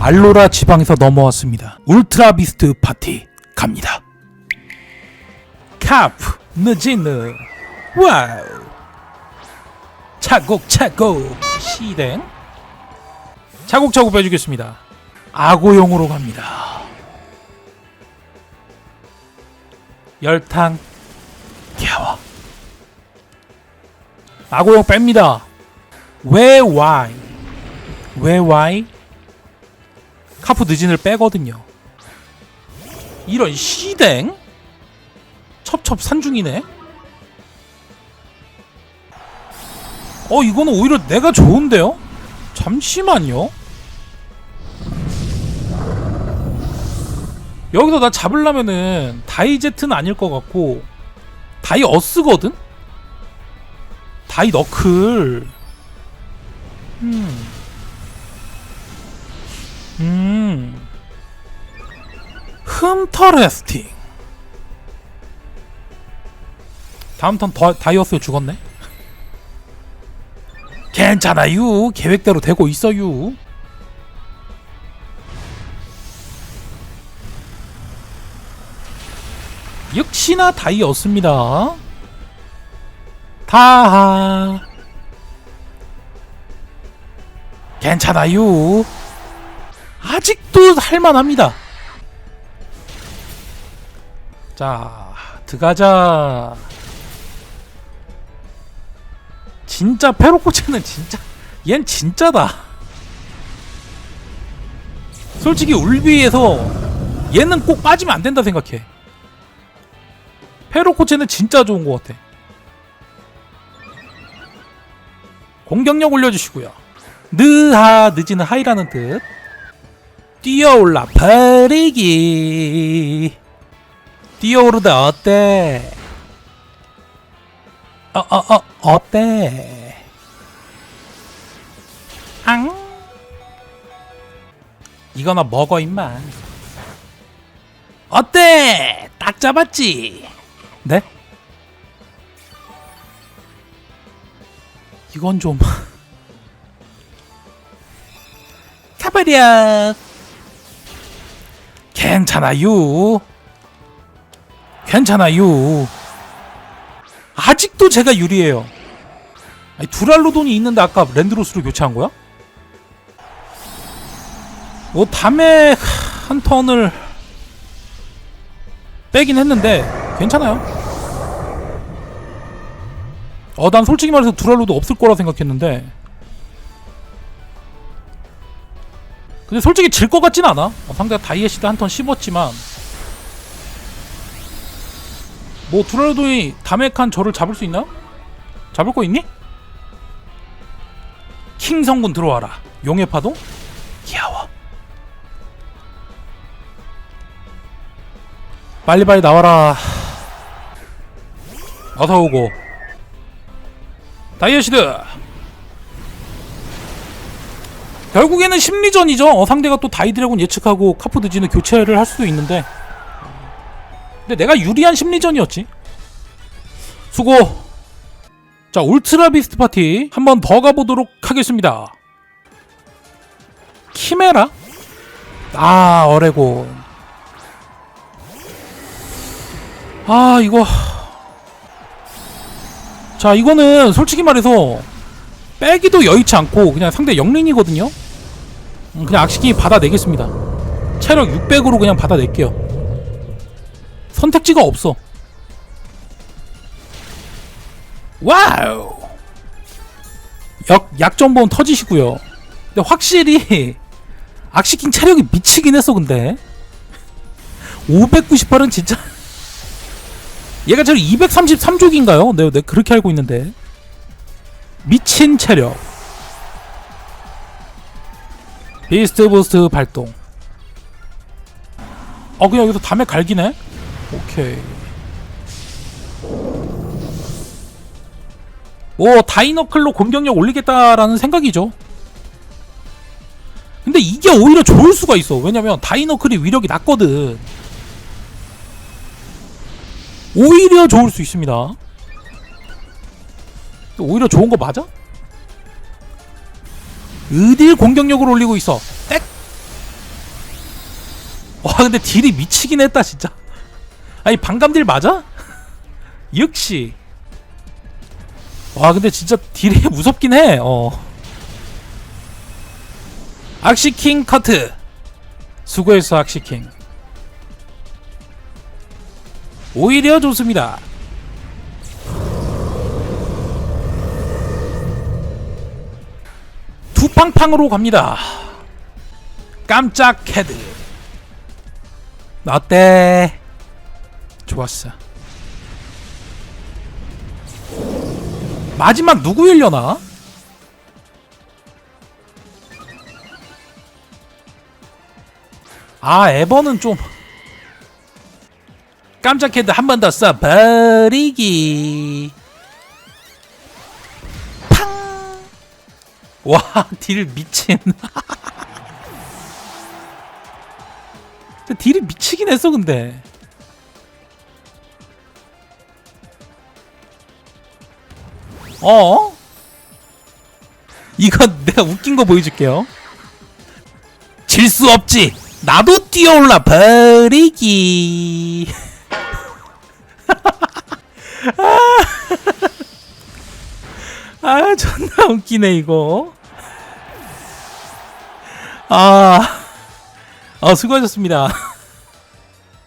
알로라 지방에서 넘어왔습니다. 울트라 비스트 파티 갑니다. 카프 느지느 와우 차곡차곡 시댕 차곡차곡 빼주겠습니다. 아고용으로 갑니다. 열탕 갸워 아고용 뺍니다. 왜 와이 왜 와이 카프 느진을 빼거든요. 이런 시댕 첩첩 산중이네. 어 이거는 오히려 내가 좋은데요? 잠시만요. 여기서 나 잡으려면은 다이제트는 아닐 것 같고 다이 어스거든? 다이 너클 음. 음. 흠터레스팅. 다음 턴 더, 다이어스 죽었네. 괜찮아요. 계획대로 되고 있어요. 역시나 다이였습니다. 다하. 괜찮아요. 아직도 할만합니다. 자, 들어가자. 진짜 페로코체는 진짜 얜 진짜다. 솔직히 울비에서 얘는 꼭 빠지면 안 된다 생각해. 페로코체는 진짜 좋은 것 같아. 공격력 올려주시고요. 느하 늦지는 하이라는 뜻. 뛰어올라 버리기. 뛰어오르다 어때? 어, 어, 어, 어 때? 앙? 이거나 먹어, 임마. 어때? 딱 잡았지? 네? 이건 좀. 가버려. 괜찮아요. 괜찮아요. 아직도 제가 유리해요. 아니, 두랄로돈이 있는데 아까 랜드로스로 교체한 거야? 뭐 밤에 한 턴을 빼긴 했는데 괜찮아요. 어, 난 솔직히 말해서 두랄로도 없을 거라 생각했는데 근데 솔직히 질 것 같진 않아. 어, 상대가 다이애시드 한 턴 씹었지만 뭐 두랄로돈이 다메칸 저를 잡을 수 있나? 잡을 거 있니? 킹 성군 들어와라. 용의 파동? 귀여워. 빨리빨리 나와라. 어서 오고. 다이애시드. 결국에는 심리전이죠. 어, 상대가 또 다이드래곤 예측하고 카프드지는 교체를 할 수도 있는데. 근데 내가 유리한 심리전이었지. 수고. 자, 울트라 비스트 파티 한 번 더 가보도록 하겠습니다. 키메라? 아, 어레곤. 아, 이거. 자, 이거는 솔직히 말해서 빼기도 여의치 않고 그냥 상대 영린이거든요. 음, 그냥 악식이 받아내겠습니다. 체력 600으로 그냥 받아낼게요. 선택지가 없어. 와우. 약 약점본 터지시고요. 근데 확실히 악시킹 체력이 미치긴 했어 근데 598은 진짜 얘가 체력 233족인가요? 내가, 내가 그렇게 알고 있는데 미친 체력 비스트 부스트 발동. 어 그냥 여기서 담에 갈기네? 오케이. 오 다이너클로 공격력 올리겠다라는 생각이죠. 근데 이게 오히려 좋을 수가 있어. 왜냐면 다이너클이 위력이 낮거든. 오히려 좋을 수 있습니다. 오히려 좋은 거 맞아? 어딜 공격력을 올리고 있어. 땡! 와 근데 딜이 미치긴 했다 진짜. 아니 반감 딜 맞아? 역시. 와 근데 진짜 딜이 무섭긴 해어. 악시킹 커트. 수고했어 악시킹. 오히려 좋습니다 두팡팡으로 갑니다 깜짝 헤드 어때? 좋았어. 마지막 누구 일려나? 아 에버는 좀 깜짝 헤드 한 번 더 써버리기 와 딜 미친. 근데 딜이 미치긴 했어 근데. 어? 이건 내가 웃긴 거 보여줄게요. 질 수 없지. 나도 뛰어올라 버리기. 아 존나 웃기네 이거 아, 아 수고하셨습니다